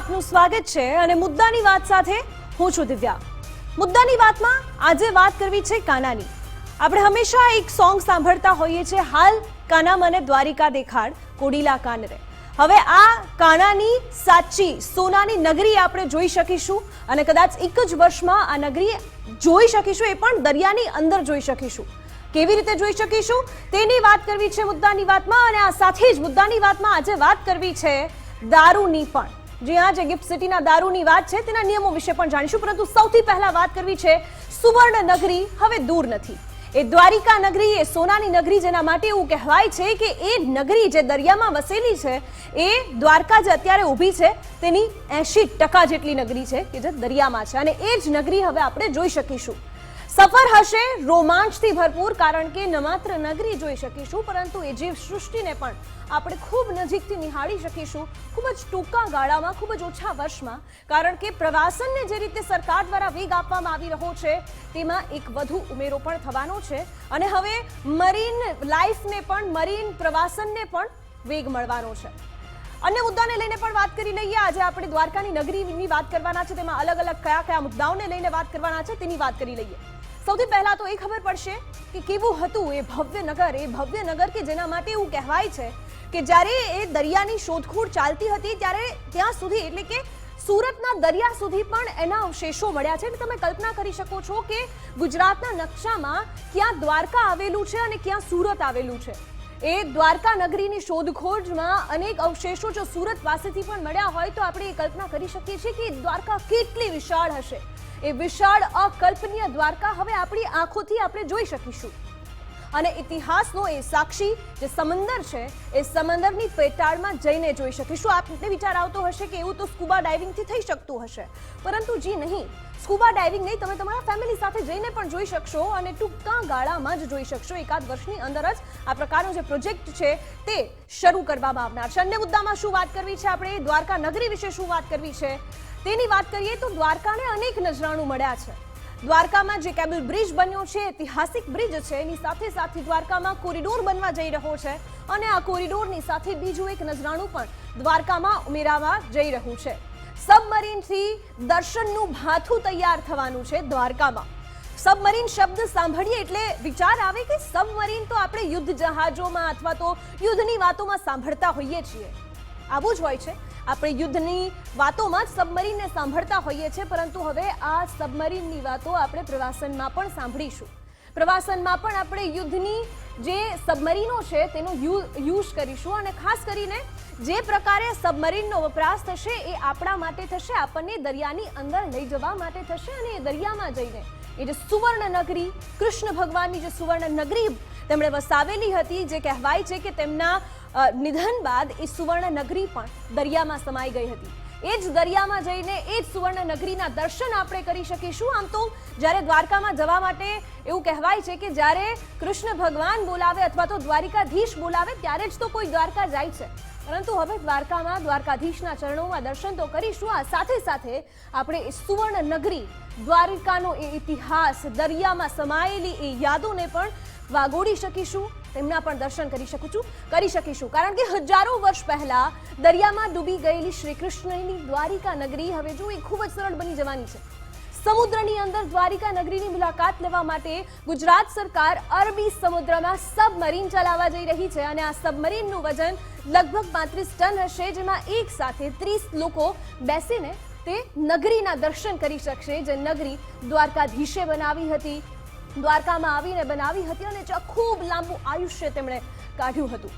આપનું સ્વાગત છે અને મુદ્દાની વાત સાથે હું છું દિવ્યા. મુદ્દાની વાતમાં આજે વાત કરવી છે કાનાની. આપણે હંમેશા એક સોંગ સાંભળતા હોઈએ છીએ, હાલ કાના મને દ્વારિકા દેખાડ, કોડીલા કાન રે. હવે આ કાનાની સાચી, સોનાની નગરી આપણે જોઈ શકીશું અને કદાચ એક જ વર્ષમાં આ નગરી જોઈ શકીશું, એ પણ દરિયાની અંદર જોઈ શકીશું. કેવી રીતે જોઈ શકીશું? તેની વાત કરવી છે મુદ્દાની વાતમાં અને આ સાથે જ મુદ્દાની વાતમાં આજે વાત કરવી છે દારૂની પણ. જે આ જે ગિફ્ટ સિટીના દારૂની વાત છે, તેના નિયમો વિશે પણ જાણીશું. પરંતુ સૌથી પહેલા વાત કરવી છે સુવર્ણ નગરી હવે દૂર નથી. એ દ્વારિકા નગરી, એ સોનાની નગરી જેના માટે એવું કહેવાય છે કે એ નગરી જે દરિયામાં વસેલી છે, એ દ્વારકા જે અત્યારે ઊભી છે. તેની એંશી ટકા જેટલી નગરી છે કે જે દરિયામાં છે. અને એ જ નગરી હવે આપણે જોઈ શકીશું. સફર હશે રોમાંચથી ભરપૂર, કારણ કે ન માત્ર નગરી જોઈ શકીશું, પરંતુ એ જીવ સૃષ્ટિને પણ આપણે ખૂબ નજીકથી નિહાળી શકીશું. ખૂબ જ ટૂંકા ગાળામાં, ખૂબ જ ઓછા વર્ષમાં. કારણ કે પ્રવાસનને જે રીતે સરકાર દ્વારા વેગ આપવામાં આવી રહ્યો છે, તેમાં એક વધુ ઉમેરો પણ થવાનો છે. અને હવે મરીન લાઈફને પણ, મરીન પ્રવાસનને પણ વેગ મળવાનો છે. અન્ય મુદ્દાને લઈને પણ વાત કરી લઈએ. આજે આપણે દ્વારકાની નગરીની વાત કરવાના છે. તેમાં અલગ અલગ કયા કયા મુદ્દાઓને લઈને વાત કરવાના છે તેની વાત કરી લઈએ. સૌથી પહેલા તો એ ખબર પડશે કે કેવું હતું એ ભવ્ય નગર, એ ભવ્ય નગર કે જેના માટે એવું કહેવાય છે કે જ્યારે એ દરિયાની શોધખોળ ચાલતી હતી ત્યારે ત્યાં સુધી, એટલે કે સુરતના દરિયા સુધી પણ એના અવશેષો મળ્યા છે. તમે કલ્પના કરી શકો છો કે ગુજરાતના નકશામાં ક્યાં દ્વારકા આવેલું છે અને ક્યાં સુરત આવેલું છે. એ દ્વારકા નગરીની શોધખોળમાં અનેક અવશેષો જો સુરત પાસેથી પણ મળ્યા હોય તો આપણે એ કલ્પના કરી શકીએ છીએ કે દ્વારકા કેટલી વિશાળ હશે. એ વિશાળ અકલ્પનીય દ્વારકા હવે આપણી આંખોથી આપણે જોઈ શકીશું. અને ઇતિહાસનો એ સાક્ષી, જે સમંદર છે, એ સમંદરની પેટાળમાં જઈને જોઈ શકીશું. આપને વિચાર આવતો હશે કે એવું તો સ્કુબા ડાઇવિંગથી થઈ શકતું હશે. પરંતુ જી નહીં, સ્કુબા ડાઇવિંગ નહીં, તમે તમારા ફેમિલી સાથે જઈને પણ જોઈ શકશો અને ટૂંકા ગાળામાં જ જોઈ શકશો. એકાદ વર્ષની અંદર જ આ પ્રકારનો જે પ્રોજેક્ટ છે તે શરૂ કરવામાં આવનાર છે. અન્ય મુદ્દામાં શું વાત કરવી છે આપણે? દ્વારકા નગરી વિશે શું વાત કરવી છે? તેની વાત કરીએ તો દ્વારકાને અનેક નજરાણું મળ્યા છે. દ્વારકામાં જે કેબલ બ્રિજ બન્યો છે, ઐતિહાસિક બ્રિજ છે, એની સાથે સાથે દ્વારકામાં કોરિડોર બનવા જઈ રહ્યો છે અને આ કોરિડોરની સાથે બીજું એક નજરાણું પણ દ્વારકામાં ઉમેરાવા જઈ રહ્યું છે. સબમરીનથી દર્શનનું ભાથું તૈયાર થવાનું છે દ્વારકામાં. સબમરીન શબ્દ સાંભળીએ એટલે વિચાર આવે કે સબમરીન તો આપણે યુદ્ધ જહાજોમાં અથવા તો યુદ્ધની વાતોમાં સાંભળતા હોઈએ છીએ. આવું જ હોય છે. આપણે યુદ્ધની વાતોમાં જ સબમરીનને સાંભળતા હોઈએ છીએ, પરંતુ હવે આ સબમરીનની વાતો આપણે પ્રવાસનમાં પણ સાંભળીશું. પ્રવાસનમાં પણ આપણે યુદ્ધની જે સબમરીનો છે તેનો યુઝ કરીશું અને ખાસ કરીને જે પ્રકારે સબમરીનનો વપરાશ થશે એ આપણા માટે થશે, આપણને દરિયાની અંદર લઈ જવા માટે થશે અને એ દરિયામાં જઈને એ જે સુવર્ણ નગરી, કૃષ્ણ ભગવાનની જે સુવર્ણ નગરી તેમણે વસાવેલી હતી, જે કહેવાય છે કે તેમના નિધન બાદ એ સુવર્ણનગરી પણ દરિયામાં સમાઈ ગઈ હતી. એ જ દરિયામાં જઈને એ જ સુવર્ણનગરીના દર્શન આપણે કરી શકીશું. આમ તો જ્યારે દ્વારકામાં જવા માટે એવું કહેવાય છે કે જ્યારે કૃષ્ણ ભગવાન બોલાવે અથવા તો દ્વારિકાધીશ બોલાવે, ત્યારે જ તો કોઈ દ્વારકા જાય છે. પરંતુ હવે દ્વારકામાં દ્વારકાધીશના ચરણોમાં દર્શન તો કરીશું. આ સાથે સાથે આપણે એ સુવર્ણ દ્વારિકાનો એ ઇતિહાસ, દરિયામાં સમાયેલી એ યાદોને પણ વાગોડી શકીશું. તેમના પણ દર્શન કરી શકું છું, કરી શકીશું. કારણ કે હજારો વર્ષ પહેલા દરિયામાં ડૂબી ગયેલી શ્રી કૃષ્ણની દ્વારિકા નગરી હવે જો એ ખૂબ જ સરળ બની જવાની છે. સમુદ્રની અંદર દ્વારિકા નગરીની મુલાકાત લેવા માટે ગુજરાત સરકાર અરબી સમુદ્રમાં સબમરીન ચલાવવા જઈ રહી છે અને આ સબમરીનનું વજન લગભગ પાંત્રીસ ટન હશે, જેમાં એક સાથે ત્રીસ લોકો બેસીને તે નગરીના દર્શન કરી શકશે. જે નગરી દ્વારકાધીશે બનાવી હતી દ્વારકામાં આવીને બનાવી હતી અને ખૂબ લાંબુ આયુષ્ય તેમણે કાઢ્યું હતું.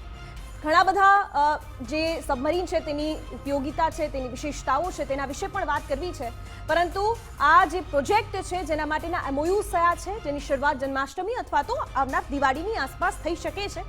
ઘણા બધા જે સબમરીન છે તેની ઉપયોગિતા છે, તેની વિશેષતાઓ છે, તેના વિશે પણ વાત કરવી છે. પરંતુ આ જે પ્રોજેક્ટ છે જેના માટેના એમઓયુ થયા છે, જેની શરૂઆત જન્માષ્ટમી અથવા તો આવનાર દિવાળીની આસપાસ થઈ શકે છે.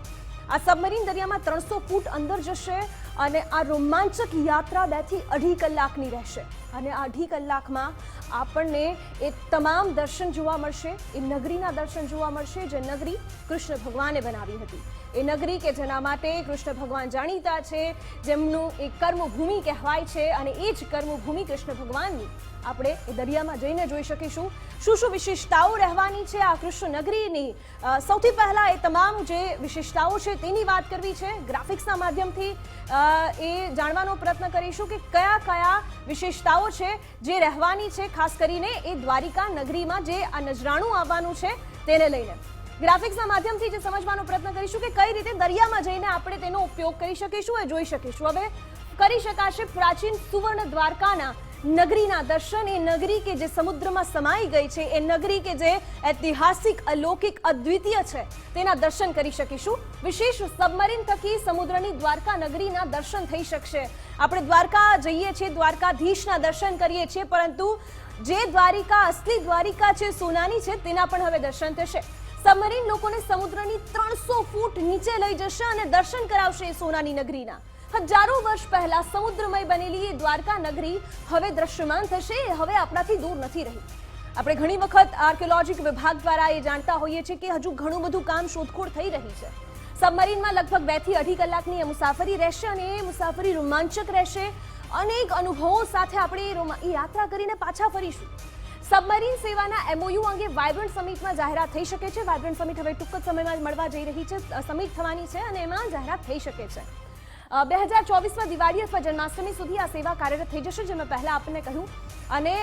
આ સબમરીન દરિયામાં ત્રણસો ફૂટ અંદર જશે અને આ રોમાંચક યાત્રા બેથી અઢી કલાકની રહેશે. અને આ અઢી કલાકમાં આપણને એ તમામ દર્શન જોવા મળશે. એ નગરીના દર્શન જોવા મળશે જે નગરી કૃષ્ણ ભગવાને બનાવી હતી. એ નગરી કે જેના માટે કૃષ્ણ ભગવાન જાણીતા છે, જેમનું એ કર્મભૂમિ કહેવાય છે અને એ જ કર્મભૂમિ કૃષ્ણ ભગવાનની આપણે એ દરિયામાં જઈને જોઈ શકીશું. શું શું વિશેષતાઓ રહેવાની છે આ કૃષ્ણ નગરીની સૌથી પહેલાં એ તમામ જે વિશેષતાઓ છે તેની વાત કરવી છે. ગ્રાફિક્સના માધ્યમથી એ જાણવાનો પ્રયત્ન કરીશું કે કયા કયા વિશેષતાઓ છે જે રહેવાની છે, ખાસ કરીને એ દ્વારિકા નગરીમાં જે આ નજરાણું આવવાનું છે તેને લઈને. ગ્રાફિક્સના માધ્યમથી જે સમજવાનો પ્રયત્ન કરીશું કે કઈ રીતે દરિયામાં જઈને આપણે તેનો ઉપયોગ કરી શકીશું એ જોઈ શકીશું. હવે કરી શકાશે પ્રાચીન સુવર્ણ દ્વારકાના નગરીના દર્શન, એ નગરી કે જે સમુદ્રમાં સમાઈ ગઈ છે, એ નગરી કે જે ઐતિહાસિક, અલૌકિક, અદ્વિતીય છે, તેના દર્શન કરી શકીશું. વિશેષ સબમરીન થકી સમુદ્રની દ્વારકા નગરીના દર્શન થઈ શકશે. આપણે દ્વારકા જઈએ છીએ, દ્વારકાધીશના દર્શન કરીએ છીએ, પરંતુ જે દ્વારિકા, અસલી દ્વારિકા છે, સોનાની છે, તેના પણ હવે દર્શન થશે. સબમરીન લોકોને સમુદ્રની ત્રણસો ફૂટ નીચે લઈ જશે અને દર્શન કરાવશે સોનાની નગરીના. હજારો વર્ષ પહેલા સમુદ્રમય બનેલી એ દ્વારકા નગરી હવે દ્રશ્યમાન થશે એ હવે આપણાથી દૂર નથી રહી. આપણે ઘણી વખત આર્કિયોલોજીક વિભાગ દ્વારા એ જાણતા હોઈએ છીએ કે હજુ ઘણું બધું કામ શોધખોળ થઈ રહી છે. સબમરીનમાં લગભગ બેથી અઢી કલાકની એ મુસાફરી રહેશે અને એ મુસાફરી રોમાંચક રહેશે. અનેક અનુભવો સાથે આપણે એ યાત્રા કરીને પાછા ફરીશું. સબમરીન સેવાના એમઓયુ અંગે વાઇબ્રન્ટ સમિટમાં જાહેરાત થઈ શકે છે. વાઇબ્રન્ટ સમિટ હવે ટૂંક જ સમયમાં મળવા જઈ રહી છે. સમિટ થવાની છે અને એમાં જાહેરાત થઈ શકે છે. બે હજાર ચોવીસમાં દિવાળી અથવા જન્માષ્ટમી સુધી આ સેવા કાર્યરત થઈ જશે જે મેં પહેલા આપણને કહ્યું. અને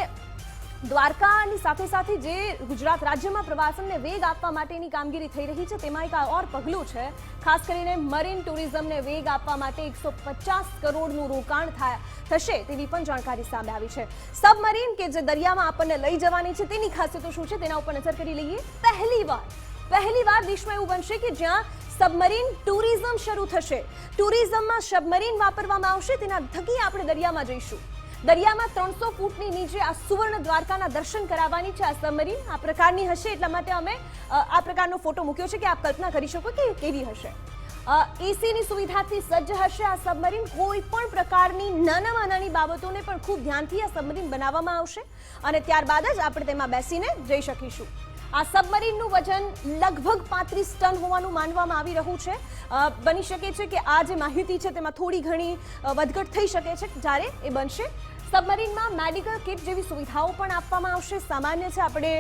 દ્વારકાની સાથે સાથે જે ગુજરાત રાજ્યમાં પ્રવાસનને વેગ આપવા માટેની કામગીરી થઈ રહી છે, તેમાં એક ઓર પગલું છે. ખાસ કરીને મરીન ટુરિઝમને વેગ આપવા માટે એકસો પચાસ કરોડનું રોકાણ થાય થશે તેવી પણ જાણકારી સામે આવી છે. સબમરીન કે જે દરિયામાં આપણને લઈ જવાની છે, તેની ખાસિયતો શું છે, તેના ઉપર નજર કરી લઈએ. પહેલી વાર પહેલી વાર દેશમાં એવું બનશે કે જ્યાં સબમરીન ટુરિઝમ શરૂ થશે. ટુરિઝમમાં સબમરીન વાપરવામાં આવશે, તેના થકી આપણે દરિયામાં જઈશું. દરિયામાં ત્રણસો ફૂટની નીચે આ સુવર્ણ દ્વારકાના દર્શન કરાવવાની છે આ સબમરીન આ પ્રકારની હશે, એટલા માટે અમે આ પ્રકારનો ફોટો મૂક્યો છે કે આપ કલ્પના કરી શકો કે કેવી હશે. એસીની સુવિધાથી સજ્જ હશે આ સબમરીન કોઈ પણ પ્રકારની નાનામાં નાની બાબતોને પણ ખૂબ ધ્યાનથી આ સબમરીન બનાવવામાં આવશે. અને ત્યારબાદ જ આપણે તેમાં બેસીને જઈ શકીશું. આ સબમરીનનું વજન લગભગ પાંત્રીસ ટન હોવાનું માનવામાં આવી રહ્યું છે. બની શકે છે કે આ જે માહિતી છે તેમાં થોડી ઘણી વધઘટ થઈ શકે છે જ્યારે એ બનશે. સબમરીનમાં મેડિકલ કિટ જેવી સુવિધાઓ પણ આપવામાં આવશે. સામાન્ય છે આપણે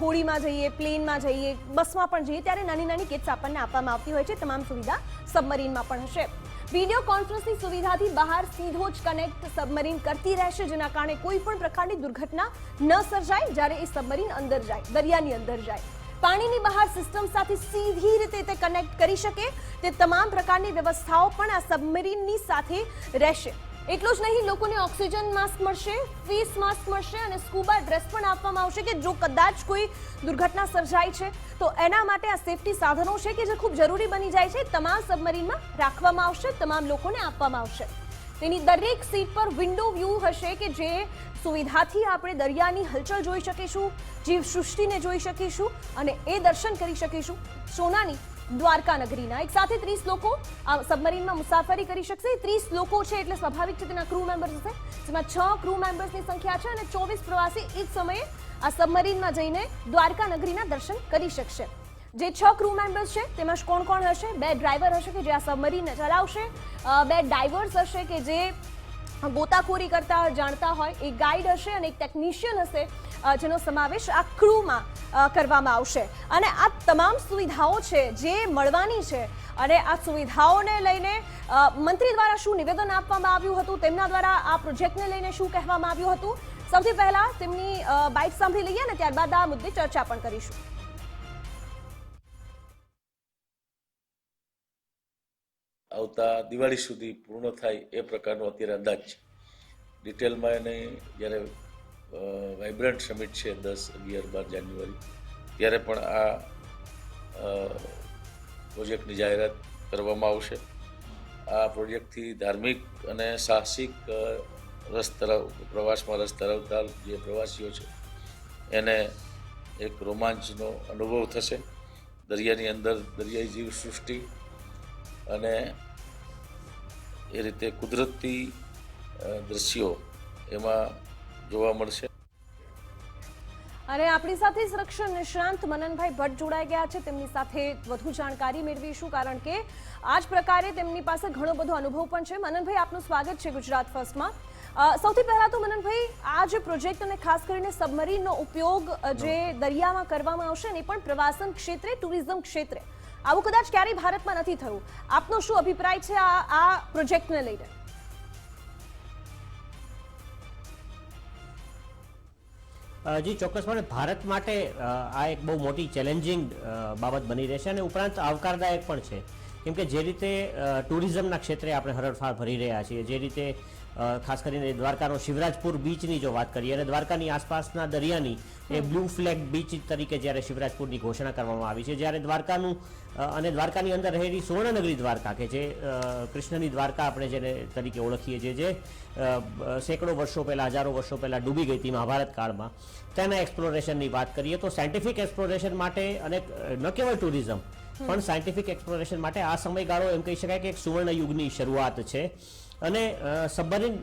હોડીમાં જઈએ, પ્લેનમાં જઈએ, બસમાં પણ જઈએ, ત્યારે નાની નાની કિટ્સ આપણને આપવામાં આવતી હોય છે. તમામ સુવિધા સબમરીનમાં પણ હશે. વીડિયો કોન્ફરન્સની સુવિધાથી બહાર સીધો જ કનેક્ટ સબમરીન કરતી રહેશે, જેના કારણે કોઈ પણ પ્રકારની દુર્ઘટના ન સર્જાય જ્યારે એ સબમરીન અંદર જાય, દરિયાની અંદર જાય. પાણીની બહાર સિસ્ટમ સાથે સીધી રીતે તે કનેક્ટ કરી શકે, તે તમામ પ્રકારની વ્યવસ્થાઓ પણ આ સબમરીનની સાથે રહેશે. એટલું જ નહીં, લોકોને ઓક્સિજન માસ્ક મળશે, ફેસ માસ્ક મળશે અને સ્કૂબા ડ્રેસ પણ આપવામાં આવશે કે જો કદાચ કોઈ દુર્ઘટના સર્જાય છે. તો એના માટે આ સેફટી સાધનો છે કે જે ખૂબ જરૂરી બની જાય છે, તમામ સબમરીનમાં રાખવામાં આવશે, તમામ લોકોને આપવામાં આવશે. તેની દરેક સીટ પર વિન્ડો વ્યૂ હશે કે જે સુવિધાથી આપણે દરિયાની હલચલ જોઈ શકીશું જીવ સૃષ્ટિને જોઈ શકીશું અને એ દર્શન કરી શકીશું. સોનાની દ્વારકા નગરીના એક સાથે ત્રીસ લોકો આ સબમરીનમાં મુસાફરી કરી શકશે. ત્રીસ લોકો છે એટલે સ્વાભાવિક છે તેના ક્રૂ મેમ્બર્સ હશે, જેમાં છ ક્રૂ મેમ્બર્સની સંખ્યા છે અને ચોવીસ પ્રવાસી એક સમયે આ સબમરીનમાં જઈને દ્વારકા નગરીના દર્શન કરી શકશે. જે છ ક્રૂ મેમ્બર્સ છે, તેમાં કોણ કોણ હશે? બે ડ્રાઈવર હશે કે જે આ સબમરીનને ચલાવશે? બે ડાઈવર્સ હશે કે જે ગોતાખોરી કરતા જાણતા હોય. એક ગાઈડ હશે અને એક ટેકનિશિયન હશે. જેનો સમાવેશ આ ક્રૂમાં કરવામાં આવશે. અને આ તમામ સુવિધાઓ છે જે મળવાની છે. અને આ સુવિધાઓને લઈને મંત્રી દ્વારા શું નિવેદન આપવામાં આવ્યું હતું, તેમના દ્વારા આ પ્રોજેક્ટને લઈને શું કહેવામાં આવ્યું હતું? સૌથી પહેલા તેમની બાઇક સાંભળી લઈએ અને ત્યારબાદ આ મુદ્દે ચર્ચા પણ કરીશું. આવતા દિવાળી સુધી પૂર્ણ થાય એ પ્રકારનો અત્યારે અંદાજ છે. ડિટેલમાં એને જ્યારે વાઇબ્રન્ટ સમિટ છે દસ અગિયાર બાર જાન્યુઆરી. ત્યારે પણ આ પ્રોજેક્ટની જાહેરાત કરવામાં આવશે. આ પ્રોજેક્ટથી ધાર્મિક અને સાહસિક રસ ધરાવ, પ્રવાસમાં રસ ધરાવતા જે પ્રવાસીઓ છે, એને એક રોમાંચનો અનુભવ થશે. દરિયાની અંદર દરિયાઈ જીવ સૃષ્ટિ અને એ રીતે કુદરતી દ્રશ્યો એમાં જોવા મળશે. અને આપણી સાથે સંરક્ષણ નિષ્ણાંત મનનભાઈ ભટ્ટ જોડાઈ ગયા છે. તેમની સાથે વધુ જાણકારી મેળવીશું કારણ કે આ જ પ્રકારે તેમની પાસે ઘણો બધો અનુભવ પણ છે. મનનભાઈ આપનું સ્વાગત છે ગુજરાત ફર્સ્ટમાં. સૌથી પહેલા તો મનનભાઈ આ જે પ્રોજેક્ટ અને ખાસ કરીને સબમરીનનો ઉપયોગ જે દરિયામાં કરવામાં આવશે ને એ પણ પ્રવાસન ક્ષેત્રે ટુરિઝમ ક્ષેત્રે. આવું કદાચ ક્યારેય ભારતમાં નથી થયું. આપનો શું અભિપ્રાય છે આ આ પ્રોજેક્ટને લઈને? જી ચોક્કસપણે ભારત માટે આ એક બહુ મોટી ચેલેન્જિંગ બાબત બની રહેશે અને ઉપરાંત આવકારદાયક પણ છે. કેમ કે જે રીતે ટુરિઝમના ક્ષેત્રે આપણે હરણફાળ ભરી રહ્યા છીએ જે રીતે ખાસ કરીને દ્વારકાનો શિવરાજપુર બીચની જો વાત કરીએ અને દ્વારકાની આસપાસના દરિયાની એ બ્લુ ફ્લેગ બીચ તરીકે જ્યારે શિવરાજપુરની ઘોષણા કરવામાં આવી છે જ્યારે દ્વારકાનું અને દ્વારકાની અંદર રહેલી સુવર્ણનગરી દ્વારકા કે જે કૃષ્ણની દ્વારકા આપણે જેને તરીકે ઓળખીએ છીએ, જે સેંકડો વર્ષો પહેલાં, હજારો વર્ષો પહેલાં ડૂબી ગઈ હતી મહાભારત કાળમાં. તેના એક્સપ્લોરેશનની વાત કરીએ તો સાયન્ટિફિક એક્સપ્લોરેશન માટે અને ન કેવળ ટુરિઝમ, પણ સાયન્ટિફિક એક્સપ્લોરેશન માટે આ સમયગાળો એમ કહી શકાય કે એક સુવર્ણ યુગની શરૂઆત છે. અને સબમરીન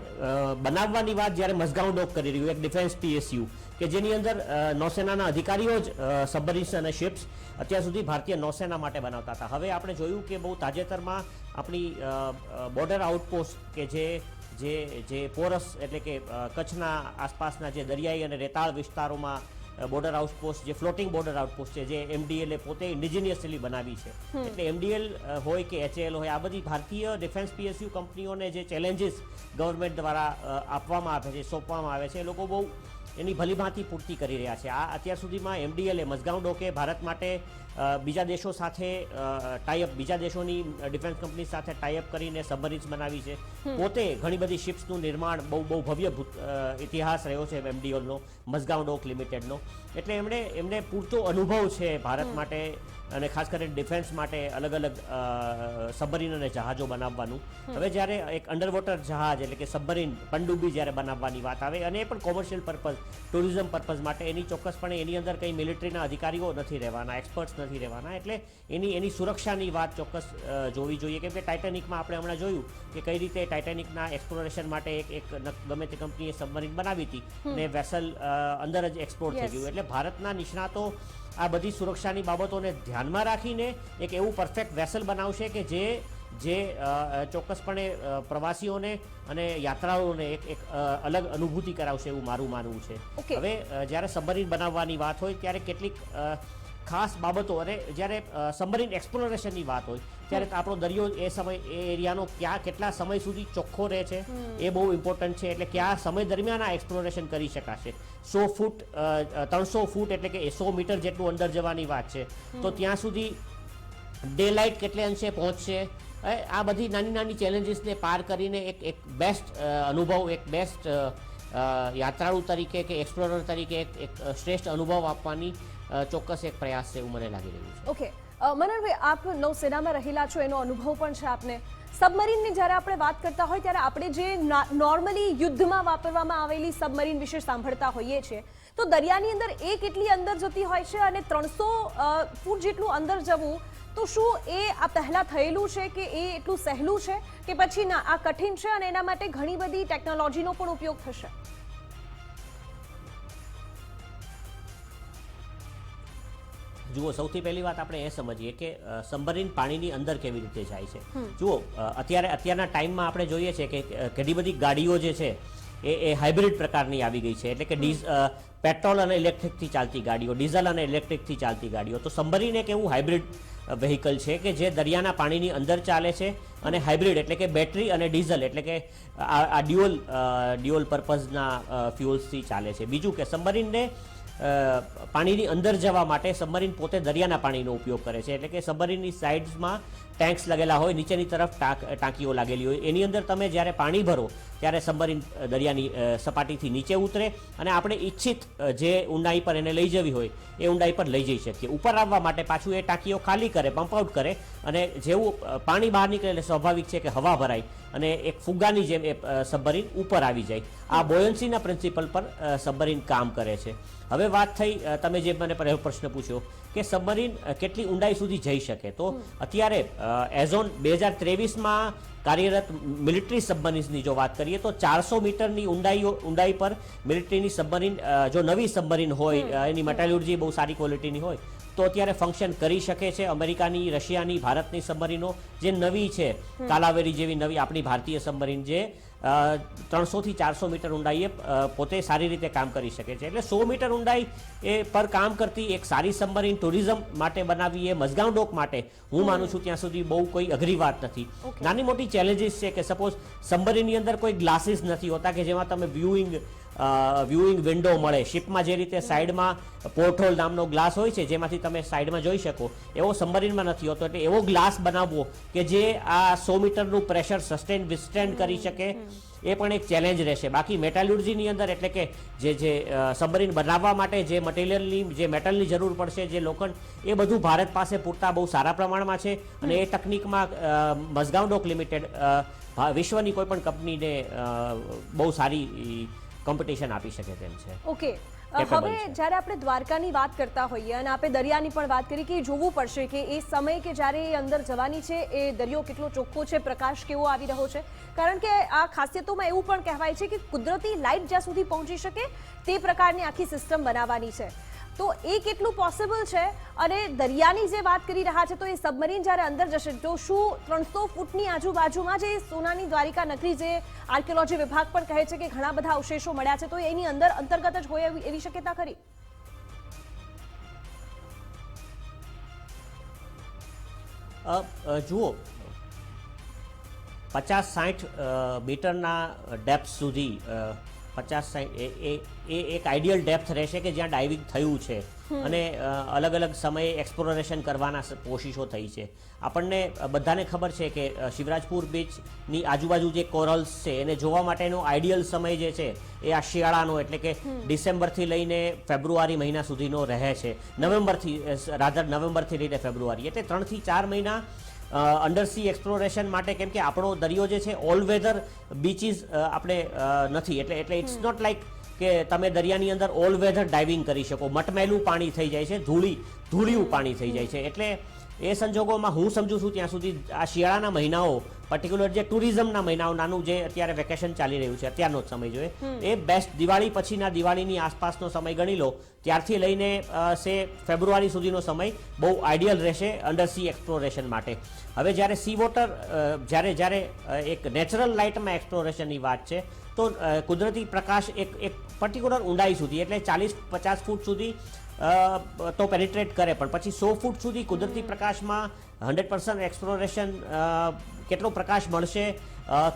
બનાવવાની વાત જ્યારે મસગાંવ ડોક કરી રહ્યું, એક ડિફેન્સ પીએસયુ કે જેની અંદર નૌસેનાના અધિકારીઓ જ સબમરીન્સ અને શિપ્સ અત્યાર સુધી ભારતીય નૌસેના માટે બનાવતા હતા. હવે આપણે જોયું કે બહુ તાજેતરમાં આપણી બોર્ડર આઉટપોસ્ટ કે જે જે જે પોરસ એટલે કે કચ્છના આસપાસના જે દરિયાઈ અને રેતાળ વિસ્તારોમાં બોર્ડર આઉટપોસ્ટ જે ફ્લોટિંગ બોર્ડર આઉટપોસ્ટ છે જે એમડીએલ એ પોતે ઇન્ડિજિનિયસલી બનાવી છે. એટલે એમડીએલ હોય કે એચએલ હોય આ બધી ભારતીય ડિફેન્સ પીએસયુ કંપનીઓને જે ચેલેન્જીસ ગવર્મેન્ટ દ્વારા આપવામાં આવે છે સોંપવામાં આવે છે એ લોકો બહુ એની ભલીભાંતિ પૂર્તિ કરી રહ્યા છે. આ અત્યાર સુધીમાં એમડીએલ એ મસગાંવ ડોકે ભારત માટે બીજા દેશો સાથે ટાઈઅપ બીજા દેશોની ડિફેન્સ કંપની સાથે ટાઈઅપ કરીને સબમરીન્સ બનાવી છે. પોતે ઘણી બધી શિપ્સનું નિર્માણ બહુ બહુ ભવ્ય ઇતિહાસ રહ્યો છે એમડીએલનો મઝગાંવ ડોક લિમિટેડનો. એટલે એમણે એમને પૂરતો અનુભવ છે ભારત માટે. અને ખાસ કરીને ડિફેન્સ માટે અલગ અલગ સબમરીન અને જહાજો બનાવવાનું. હવે જ્યારે એક અંડરવોટર જહાજ એટલે કે સબમરીન પનડુબ્બી જ્યારે બનાવવાની વાત આવે અને એ પણ કોમર્શિયલ પર્પઝ ટુરિઝમ પર્પઝ માટે એની ચોક્કસપણે એની અંદર કંઈ મિલિટરીના અધિકારીઓ નથી રહેવાના એક્સપર્ટ્સ નથી રહેવાના એટલે એની એની સુરક્ષાની વાત ચોક્કસ જોવી જોઈએ. કેમ કે ટાઇટેનિકમાં આપણે હમણાં જોયું કે કઈ રીતે ટાઇટેનિકના એક્સપ્લોરેશન માટે એક એક ગમે તે કંપનીએ સબમરીન બનાવી હતી. અને વેસલ અંદર જ એક્સપ્લોર થઈ ગયું. એટલે ભારતના નિષ્ણાતો આ બધી સુરક્ષાની બાબતોને ધ્યાનમાં રાખીને એક એવું પરફેક્ટ વેસલ બનાવશે કે જે જે ચોક્કસપણે પ્રવાસીઓને અને યાત્રાળુઓને એક એક અલગ અનુભૂતિ કરાવશે એવું મારું માનવું છે. હવે જ્યારે સબમરીન બનાવવાની વાત હોય ત્યારે કેટલીક ખાસ બાબતો અને જ્યારે સબમરીન એક્સપ્લોરેશનની વાત હોય ત્યારે આપણો દરિયો એ સમય એ એરિયાનો ક્યાં કેટલા સમય સુધી ચોખ્ખો રહે છે એ બહુ ઇમ્પોર્ટન્ટ છે. એટલે કયા સમય દરમિયાન આ એક્સપ્લોરેશન કરી શકાશે. સો ફૂટ ત્રણસો ફૂટ એટલે કે સો મીટર જેટલું અંદર જવાની વાત છે. તો ત્યાં સુધી ડે લાઇટ કેટલે અંશે પહોંચશે? આ બધી નાની નાની ચેલેન્જીસને પાર કરીને એક એક બેસ્ટ અનુભવ એક બેસ્ટ યાત્રાળુ તરીકે કે એક્સપ્લોરર તરીકે એક એક શ્રેષ્ઠ અનુભવ આપવાની ચોક્કસ એક પ્રયાસ છે એવું મને લાગી રહ્યું છે. ઓકે મનનભાઈ આપ નૌસેનામાં રહેલા છો, એનો અનુભવ પણ છે આપને. સબમરીનની જ્યારે આપણે વાત કરતા હોય ત્યારે આપણે જે નોર્મલી યુદ્ધમાં વાપરવામાં આવેલી સબમરીન વિશે સાંભળતા હોઈએ છીએ. તો દરિયાની અંદર એ કેટલી અંદર જતી હોય છે અને ત્રણસો ફૂટ જેટલું અંદર જવું, તો શું એ આ પહેલાં થયેલું છે કે એ એટલું સહેલું છે કે પછી ના, આ કઠિન છે અને એના માટે ઘણી બધી ટેકનોલોજીનો પણ ઉપયોગ થશે? જુઓ સૌથી પહેલી વાત આપણે એ સમજીએ કે અ, સબમરીન પાણીની અંદર કેવી રીતે જાય છે. જુઓ અત્યારે અત્યારના ટાઈમમાં આપણે જોઈએ છે કે ઘણી બધી ગાડીઓ જે છે એ એ હાઇબ્રિડ પ્રકારની આવી ગઈ છે. એટલે કે ડીઝ પેટ્રોલ અને ઇલેક્ટ્રિકથી ચાલતી ગાડીઓ ડીઝલ અને ઇલેક્ટ્રિકથી ચાલતી ગાડીઓ. તો સબમરીન એક એવું હાઇબ્રિડ વ્હીકલ છે કે જે દરિયાના પાણીની અંદર ચાલે છે અને હાઇબ્રિડ એટલે કે બેટરી અને ડીઝલ એટલે કે આ ડ્યુઅલ ડ્યુઅલ પર્પઝના ફ્યુઅલ્સથી ચાલે છે. બીજું કે સબમરીનને પાણીની અંદર જવા માટે સબમરીન પોતે દરિયાના પાણીનો ઉપયોગ કરે છે. એટલે કે સબમરીનની સાઇડ્સમાં ટેન્ક્સ લગેલા હોય, નીચેની તરફ ટાંક ટાંકીઓ લાગેલી હોય. એની અંદર તમે જ્યારે પાણી ભરો, ત્યારે સબમરીન દરિયાની સપાટીથી નીચે ઉતરે અને આપણે ઈચ્છિત જે ઊંડાઈ પર એને લઈ જવી હોય, એ ઊંડાઈ પર લઈ જઈ શકીએ. ઉપર આવવા માટે પાછું એ ટાંકીઓ ખાલી કરે, પંપ આઉટ કરે અને જેવું પાણી બહાર નીકળે એટલે સ્વાભાવિક છે કે હવા ભરાય અને એક ફુગ્ગાની જેમ એ સબમરીન ઉપર આવી જાય. આ બોયન્સીના પ્રિન્સિપલ પર સબમરીન કામ કરે છે. હવે વાત થઈ તમે જે મને પ્રશ્ન પૂછ્યો કે સબમરીન કેટલી ઊંડાઈ સુધી જઈ શકે? તો અત્યારે એઝોન બે હજાર ત્રેવીસમાં કાર્યરત મિલિટરી સબમરીન્સની જો વાત કરીએ તો ચારસો મીટરની ઊંડાઈઓ ઊંડાઈ પર મિલિટરીની સબમરીન જો નવી સબમરીન હોય એની મેટાલ્યુર્જી બહુ સારી ક્વોલિટીની હોય તો અત્યારે ફંક્શન કરી શકે છે અમેરિકાની રશિયાની ભારતની સબમરીનો જે નવી છે કાલાવેરી જેવી નવી આપણી ભારતીય સબમરીન જે ત્રણસોથી ચારસો મીટર ઊંડાઈએ પોતે સારી રીતે કામ કરી શકે છે. એટલે સો મીટર ઊંડાઈ એ પર કામ કરતી એક સારી સબમરીન ટુરિઝમ માટે બનાવી એ મઝગાંવ ડોક માટે હું માનું છું ત્યાં સુધી બહુ કોઈ અઘરી વાત નથી. નાની મોટી ચેલેન્જીસ છે કે સપોઝ સબમરીનની અંદર કોઈ ગ્લાસીસ નથી હોતા કે જેમાં તમે વ્યુઇંગ વ્યુઇંગ વિન્ડો મળે. શિપમાં જે રીતે સાઈડમાં પોર્ટહોલ નામનો ગ્લાસ હોય છે, જેમાંથી તમે સાઈડમાં જોઈ શકો, એવો સબમરીનમાં નથી હોતો. એટલે એવો ગ્લાસ બનાવવો કે જે આ સો મીટરનું પ્રેશર સસ્ટેન વિસ્ટેન્ડ કરી શકે, એ પણ એક ચેલેન્જ રહેશે. બાકી મેટાલ્યુર્જીની અંદર એટલે કે જે જે સબમરીન બનાવવા માટે જે મટીરિયલની જે મેટલની જરૂર પડશે, જે લોખંડ, એ બધું ભારત પાસે પૂરતા બહુ સારા પ્રમાણમાં છે. અને એ તકનિકમાં મઝગાવ ડોક લિમિટેડ વિશ્વની કોઈ પણ કંપનીને બહુ સારી કોમ્પિટિશન આપી શકે તેમ છે. ઓકે હવે જ્યારે આપણે દ્વારકાની વાત કરતા હોઈએ અને આપણે દરિયાની પણ વાત કરી કે જોવું પડશે કે એ સમય કે જ્યારે એ અંદર જવાની છે એ દરિયો કેટલો ચોખ્ખો છે પ્રકાશ કેવો આવી રહ્યો છે. કારણ કે આ ખાસિયતોમાં એવું પણ કહેવાય છે કે કુદરતી લાઇટ જ્યાં સુધી પહોંચી શકે તે પ્રકારની આખી સિસ્ટમ બનાવવાની છે. તો એ કેટલું પોસિબલ છે? અને દરિયાની જે વાત કરી રહ્યા છે, તો એ સબમરીન જ્યારે અંદર જશે, તો શું ત્રણસો ફૂટની આજુબાજુમાં જે સોનાની દ્વારિકા નકરી જે આર્કિયોલોજી વિભાગ પણ કહે છે કે ઘણા બધા અવશેષો મળ્યા છે, તો એની અંદર અંતર્ગત જ હોય એવી શક્યતા ખરી? જુઓ. પચાસ સાઠ મીટરના ડેપ્થ સુધી પચાસ એ એક આઈડિયલ ડેપ્થ રહેશે કે જ્યાં ડાઇવિંગ થયું છે. અને અલગ અલગ સમયે એક્સપ્લોરેશન કરવાના કોશિશો થઈ છે. આપણને બધાને ખબર છે કે શિવરાજપુર બીચની આજુબાજુ જે કોરલ્સ છે એને જોવા માટેનો આઈડિયલ સમય જે છે એ આ શિયાળાનો એટલે કે ડિસેમ્બરથી લઈને ફેબ્રુઆરી મહિના સુધીનો રહે છે. નવેમ્બરથી રાધર નવેમ્બરથી લઈને ફેબ્રુઆરી એટલે ત્રણથી ચાર મહિના અંડર સી એક્સપ્લોરેશન માટે કેમ કે આપણો દરિયો જે છે ઓલ વેધર બીચીસ આપણે નથી. એટલે એટલે ઇટ્સ નોટ લાઈક કે તમે દરિયાની અંદર ઓલ વેધર ડાઇવિંગ કરી શકો. મટમેલું પાણી થઈ જાય છે, ધૂળી, ધૂળિયું પાણી થઈ જાય છે. એટલે એ સંજોગોમાં હું સમજુ છું ત્યાં સુધી આ શિયાળાના મહિનાઓ પર્ટિક્યુલર જે ટુરિઝમના મહિનાઓ નાનું જે અત્યારે વેકેશન ચાલી રહ્યું છે અત્યારનો જ સમય જોઈએ. એ બેસ્ટ દિવાળી પછીના દિવાળીની આસપાસનો સમય ગણી લો. ત્યારથી લઈને સે ફેબ્રુઆરી સુધીનો સમય બહુ આઈડિયલ રહેશે અંડર સી એક્સપ્લોરેશન માટે. હવે જ્યારે સી વોટર જ્યારે જ્યારે એક નેચરલ લાઇટમાં એક્સપ્લોરેશનની વાત છે તો કુદરતી પ્રકાશ એક એક પર્ટિક્યુલર ઊંડાઈ સુધી એટલે ચાલીસ પચાસ ફૂટ સુધી તો પેનિટ્રેટ કરે પણ પછી સો ફૂટ સુધી કુદરતી પ્રકાશમાં હંડ્રેડ પર્સન્ટ એક્સપ્લોરેશન કેટલો પ્રકાશ મળશે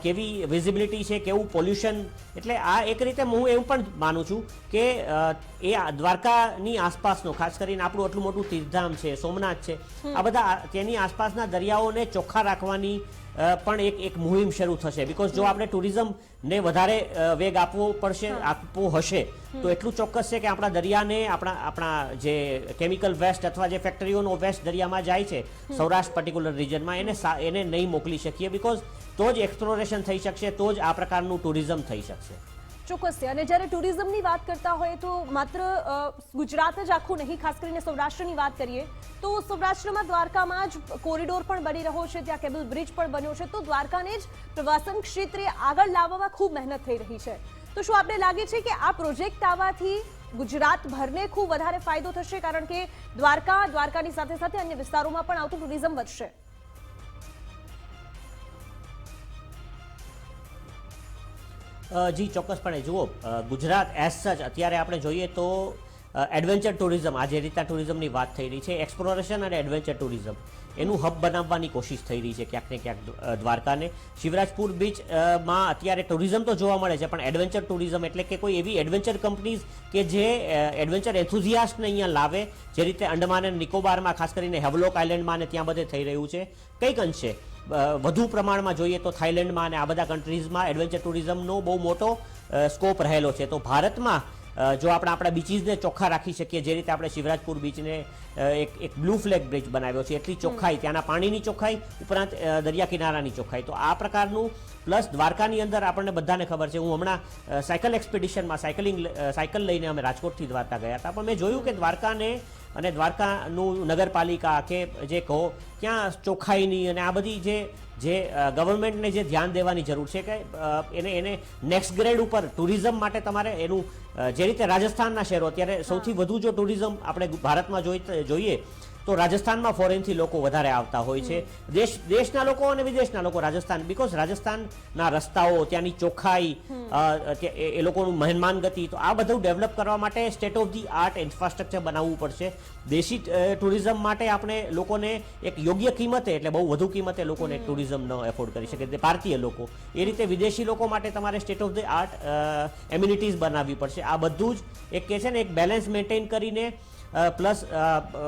કેવી વિઝિબિલિટી છે કેવું પોલ્યુશન એટલે આ એક રીતે હું એવું પણ માનું છું કે એ દ્વારકાની આસપાસનો ખાસ કરીને આપણું આટલું મોટું તીર્થધામ છે સોમનાથ છે આ બધા તેની આસપાસના દરિયાઓને ચોખ્ખા રાખવાની પણ એક એક મુહિમ શરૂ થશે. બીકોઝ જો આપણે ટુરિઝમને વધારે વેગ આપવો પડશે આપવો હશે તો એટલું ચોક્કસ છે કે આપણા દરિયાને આપણા આપણા જે કેમિકલ વેસ્ટ અથવા જે ફેક્ટરીઓનો વેસ્ટ દરિયામાં જાય છે સૌરાષ્ટ્ર પર્ટિક્યુલર રિજનમાં એને સા- એને નહીં મોકલી શકીએ. બીકોઝ તો જ એક્સપ્લોરેશન થઈ શકશે તો જ આ પ્રકારનું ટુરિઝમ થઈ શકશે. ચોક્કસથી અને જ્યારે ટુરિઝમની વાત કરતા હોય તો માત્ર ગુજરાત જ આખું નહીં, ખાસ કરીને સૌરાષ્ટ્રની વાત કરીએ, તો સૌરાષ્ટ્રમાં દ્વારકામાં જ કોરિડોર પણ બની રહ્યો છે, ત્યાં કેબલ બ્રિજ પણ બન્યો છે. તો દ્વારકાને જ પ્રવાસન ક્ષેત્રે આગળ લાવવામાં ખૂબ મહેનત થઈ રહી છે. તો શું આપણે લાગે છે કે આ પ્રોજેક્ટ આવવાથી ગુજરાતભરને ખૂબ વધારે ફાયદો થશે? કારણ કે દ્વારકા, દ્વારકાની સાથે સાથે અન્ય વિસ્તારોમાં પણ આવતું ટુરિઝમ વધશે. જી, ચોક્કસપણે. જુઓ ગુજરાત એઝ સચ અત્યારે આપણે જોઈએ તો એડવેન્ચર ટુરિઝમ આ જે રીતના ટુરિઝમની વાત થઈ રહી છે એક્સપ્લોરેશન અને એડવેન્ચર ટુરિઝમ એનું હબ બનાવવાની કોશિશ થઈ રહી છે ક્યાંક ને ક્યાંક દ્વારકાને. શિવરાજપુર બીચમાં અત્યારે ટુરિઝમ તો જોવા મળે છે, પણ એડવેન્ચર ટુરિઝમ એટલે કે કોઈ એવી એડવેન્ચર કંપનીઝ કે જે એડવેન્ચર એન્થુઝિયાસ્ટને અહીંયા લાવે, જે રીતે અંડમાન અને નિકોબારમાં, ખાસ કરીને હેવલોક આઇલેન્ડમાં અને ત્યાં બધે થઈ રહ્યું છે. કંઈક અંશે વધુ પ્રમાણમાં જોઈએ તો થાઇલેન્ડમાં અને આ બધા કન્ટ્રીઝમાં એડવેન્ચર ટુરિઝમનો બહુ મોટો સ્કોપ રહેલો છે. તો ભારતમાં જો આપણે આપણા બીચીસને ચોખ્ખા રાખી શકીએ જે રીતે આપણે શિવરાજપુર બીચને એક એક બ્લુ ફ્લેગ બ્રિજ બનાવ્યો છે એટલી ચોખ્ખાઈ ત્યાંના પાણીની ચોખ્ખાઈ ઉપરાંત દરિયા કિનારાની ચોખ્ખાઈ. તો આ પ્રકારનું પ્લસ દ્વારકાની અંદર આપણને બધાને ખબર છે હું હમણાં સાયકલ એક્સપિડિશનમાં સાયકલિંગ સાયકલ લઈને અમે રાજકોટથી દ્વારકા ગયા હતા. પણ મેં જોયું કે દ્વારકાને અને દ્વારકાનું નગરપાલિકા કે જે કહો ક્યાં ચોખ્ખાઈની અને આ બધી જે જે ગવર્મેન્ટને જે ધ્યાન દેવાની જરૂર છે કે એને એને નેક્સ્ટ ગ્રેડ ઉપર ટુરિઝમ માટે તમારે એનું જે રીતે રાજસ્થાનના શહેરો અત્યારે સૌથી વધુ જો ટુરિઝમ આપણે ભારતમાં જોઈ જોઈએ તો રાજસ્થાનમાં ફોરેનથી લોકો વધારે આવતા હોય છે. દેશ દેશના લોકો અને વિદેશના લોકો રાજસ્થાન બીકોઝ રાજસ્થાનના રસ્તાઓ ત્યાંની ચોખ્ખાઈ એ લોકોનું મહેમાન ગતિ તો આ બધું ડેવલપ કરવા માટે state of the art infrastructure બનાવવું પડશે. દેશી ટુરિઝમ માટે આપણે લોકોને એક યોગ્ય કિંમતે એટલે બહુ વધુ કિંમતે લોકોને ટુરિઝમ ન એફોર્ડ કરી શકે. તે ભારતીય લોકો. એ રીતે વિદેશી લોકો માટે તમારે state of the art amenities બનાવવી પડશે. આ બધું જ એક કે છે ને એક બેલેન્સ મેન્ટેન કરીને પ્લસ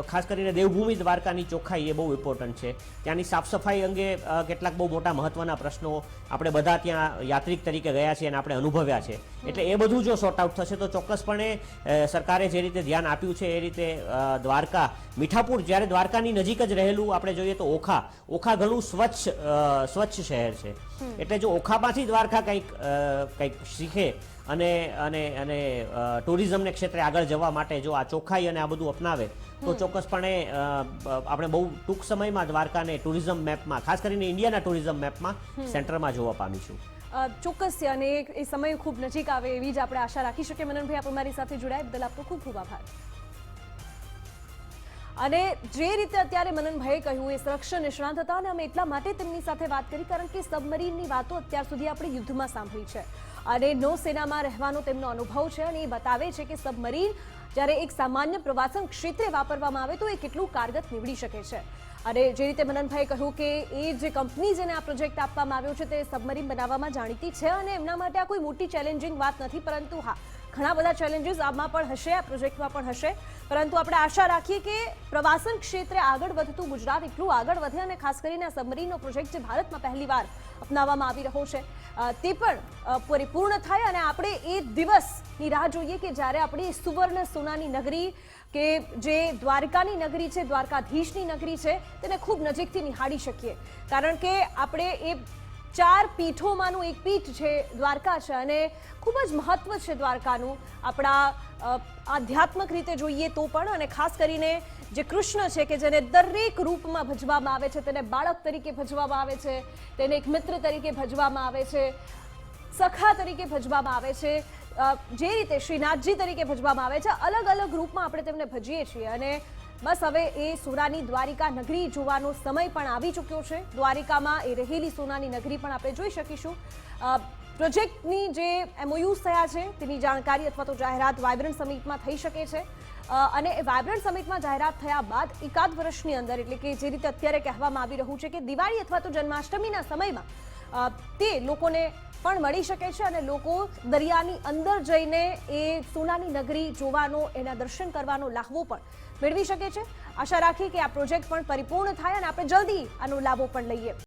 ખાસ કરીને દેવભૂમિ દ્વારકાની ચોખ્ખાઈ એ બહુ ઇમ્પોર્ટન્ટ છે. ત્યાંની સાફ સફાઈ અંગે કેટલાક બહુ મોટા મહત્વના પ્રશ્નો આપણે બધા ત્યાં યાત્રિક તરીકે ગયા છીએ અને આપણે અનુભવ્યા છે. એટલે એ બધું જો સોર્ટ આઉટ થશે તો ચોક્કસપણે સરકારે જે રીતે ધ્યાન આપ્યું છે એ રીતે દ્વારકા મીઠાપુર જ્યારે દ્વારકાની નજીક જ રહેલું આપણે જોઈએ તો ઓખા ઓખા ઘણું સ્વચ્છ સ્વચ્છ શહેર છે. એટલે જો ઓખામાંથી દ્વારકા કંઈક કંઈક શીખે અને અને અને ટુરિઝમને ક્ષેત્રે આગળ જવા માટે જો આ ચોખ્ખાઈ અને આ બધું અપનાવે તો ચોક્કસપણે આપણે બહુ ટૂંક સમયમાં દ્વારકાને ટુરિઝમ મેપમાં ખાસ કરીને ઇન્ડિયાના ટુરિઝમ મેપમાં સેન્ટરમાં જોવા પામીશું ચોક્કસ છે અને એ સમય ખૂબ નજીક આવે એવી જ આપણે આશા રાખી શકીએ. મનનભાઈ આપ અમારી સાથે જોડાયા. બદલ આપનો ખૂબ ખૂબ આભાર. અને જે રીતે અત્યારે મનનભાઈએ કહ્યું એ સંરક્ષણ નિષ્ણાંત હતા અને અમે એટલા માટે તેમની સાથે વાત કરી કારણ કે સબમરીનની વાતો અત્યાર સુધી આપણે યુદ્ધમાં સાંભળી છે. અને નૌસેનામાં રહેવાનો તેમનો અનુભવ છે અને એ બતાવે છે કે સબમરીન જ્યારે એક સામાન્ય પ્રવાસન ક્ષેત્રે વાપરવામાં આવે તો એ કેટલું કારગત નીવડી શકે છે. અને જે રીતે મનનભાઈ કહ્યું કે એ જે કંપની જેને આ પ્રોજેક્ટ આપવામાં આવ્યો છે તે સબમરીન બનાવવામાં જાણીતી છે અને એમના માટે આ કોઈ મોટી ચેલેન્જિંગ વાત નથી, પરંતુ હા ઘણા બધા ચેલેન્જીસ આમાં પણ હશે, આ પ્રોજેક્ટમાં પણ હશે. પરંતુ આપણે આશા રાખીએ કે પ્રવાસન ક્ષેત્રે આગળ વધતું ગુજરાત એટલું આગળ વધે અને ખાસ કરીને આ સબમરીનનો પ્રોજેક્ટ જે ભારતમાં પહેલીવાર અપનાવવામાં આવી રહ્યો છે તે પણ પરિપૂર્ણ થાય અને આપણે એ દિવસની રાહ જોઈએ કે જ્યારે આપણી સુવર્ણ સોનાની નગરી કે જે દ્વારકાની નગરી છે, દ્વારકાધીશની નગરી છે, તેને ખૂબ નજીકથી નિહાળી શકીએ. કારણ કે આપણે એ ચાર પીઠોમાંનું એક પીઠ છે દ્વારકા છે અને ખૂબ જ મહત્વ છે દ્વારકાનું. આપણા આધ્યાત્મક રીતે જોઈએ તો પણ અને ખાસ કરીને જે કૃષ્ણ છે કે જેને દરેક રૂપમાં ભજવામાં આવે છે, તેને બાળક તરીકે ભજવામાં આવે છે, તેને એક મિત્ર તરીકે ભજવામાં આવે છે, સખા તરીકે ભજવામાં આવે છે જે રીતે શ્રીનાથજી તરીકે ભજવામાં આવે છે અલગ અલગ રૂપમાં આપણે તેમને ભજીએ છીએ અને બસ હવે એ સોનાની દ્વારિકા નગરી જોવાનો સમય પણ આવી ચૂક્યો છે. દ્વારિકામાં એ રહેલી સોનાની નગરી પણ આપણે જોઈ શકીશું. પ્રોજેક્ટની જે એમઓયુઝ થયા છે, તેની જાણકારી અથવા તો જાહેરાત વાયબ્રન્ટ સમિટમાં થઈ શકે છે. અને વાયબ્રન્ટ સમિટમાં જાહેરાત થયા બાદ એકાદ વર્ષની અંદર, એટલે કે જે રીતે અત્યારે કહેવામાં આવી રહ્યું છે કે દિવાળી અથવા તો જન્માષ્ટમીના સમયમાં તે લોકોને પણ મળી શકે છે અને લોકો દરિયાની અંદર જઈને એ સોનાની નગરી જોવાનો, એના દર્શન કરવાનો લાહવો પણ મેળવી શકે છે. આશા રાખી કે આ પ્રોજેક્ટ પણ પરિપૂર્ણ થાય અને આપણે જલ્દી આનો લાભો પણ લઈએ.